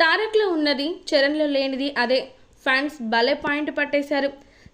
తారక్లో ఉన్నది చరణ్లో లేనిది అదే. ఫ్యాన్స్ భలే పాయింట్ పట్టేశారు.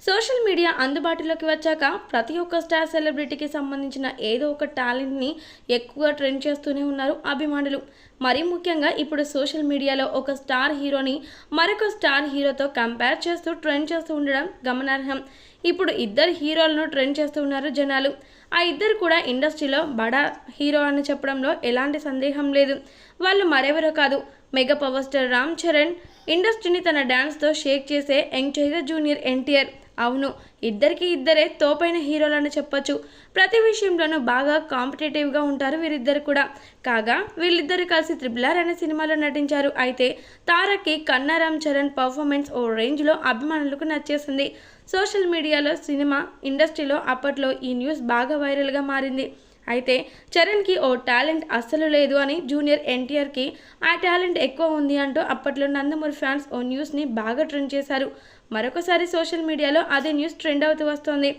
సోషల్ మీడియా అందుబాటులోకి వచ్చాక ప్రతి ఒక్క స్టార్ సెలబ్రిటీకి సంబంధించిన ఏదో ఒక టాలెంట్ని ఎక్కువగా ట్రెండ్ చేస్తూనే ఉన్నారు అభిమానులు. మరీ ముఖ్యంగా ఇప్పుడు సోషల్ మీడియాలో ఒక స్టార్ హీరోని మరొక స్టార్ హీరోతో కంపేర్ చేస్తూ ట్రెండ్ చేస్తూ ఉండడం గమనార్హం. ఇప్పుడు ఇద్దరు హీరోలను ట్రెండ్ చేస్తూ ఉన్నారు జనాలు. ఆ ఇద్దరు కూడా ఇండస్ట్రీలో బడా హీరో అని చెప్పడంలో ఎలాంటి సందేహం లేదు. వాళ్ళు మరెవరో కాదు. Mega power star Ram Charan ఇండస్ట్రీని తన డ్యాన్స్తో షేక్ చేసే యంగ్ టైగర్ జూనియర్ ఎన్టీఆర్. అవును ఇద్దరికి ఇద్దరే తోపైన హీరోలని చెప్పొచ్చు. ప్రతి విషయంలోనూ బాగా కాంపిటేటివ్గా ఉంటారు వీరిద్దరు కూడా. కాగా వీళ్ళిద్దరు కలిసి త్రిబుల్ ఆర్ అనే సినిమాలో నటించారు. అయితే తారక్కి కన్నారామ్ చరణ్ పర్ఫార్మెన్స్ ఓ రేంజ్లో అభిమానులకు నచ్చేసింది. సోషల్ మీడియాలో సినిమా ఇండస్ట్రీలో అప్పట్లో ఈ న్యూస్ బాగా వైరల్గా మారింది. అయితే చరణ్కి ఓ టాలెంట్ అస్సలు లేదు అని జూనియర్ ఎన్టీఆర్కి ఆ టాలెంట్ ఎక్కువ ఉంది అంటూ అప్పట్లో నందమూరి ఫ్యాన్స్ ఓ న్యూస్ని బాగా ట్రెండ్ చేశారు. మరొకసారి సోషల్ మీడియాలో అదే న్యూస్ ట్రెండ్ అవుతూ వస్తోంది.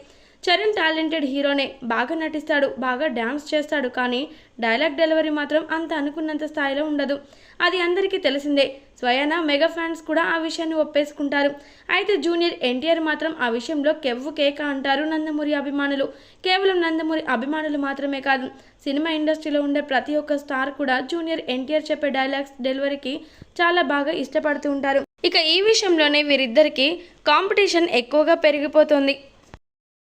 చరణ్ టాలెంటెడ్ హీరోనే. బాగా నటిస్తాడు బాగా డ్యాన్స్ చేస్తాడు కానీ డైలాగ్ డెలివరీ మాత్రం అంత అనుకున్నంత స్థాయిలో ఉండదు. అది అందరికీ తెలిసిందే. స్వయాన మెగా ఫ్యాన్స్ కూడా ఆ విషయాన్ని ఒప్పేసుకుంటారు. అయితే జూనియర్ ఎన్టీఆర్ మాత్రం ఆ విషయంలో కెవ్వు కేక అంటారు నందమూరి అభిమానులు. కేవలం నందమూరి అభిమానులు మాత్రమే కాదు సినిమా ఇండస్ట్రీలో ఉండే ప్రతి ఒక్క స్టార్ కూడా జూనియర్ ఎన్టీఆర్ చెప్పే డైలాగ్స్ డెలివరీకి చాలా బాగా ఇష్టపడుతూ ఉంటారు. ఇక ఈ విషయంలోనే వీరిద్దరికి కాంపిటీషన్ ఎక్కువగా పెరిగిపోతుంది.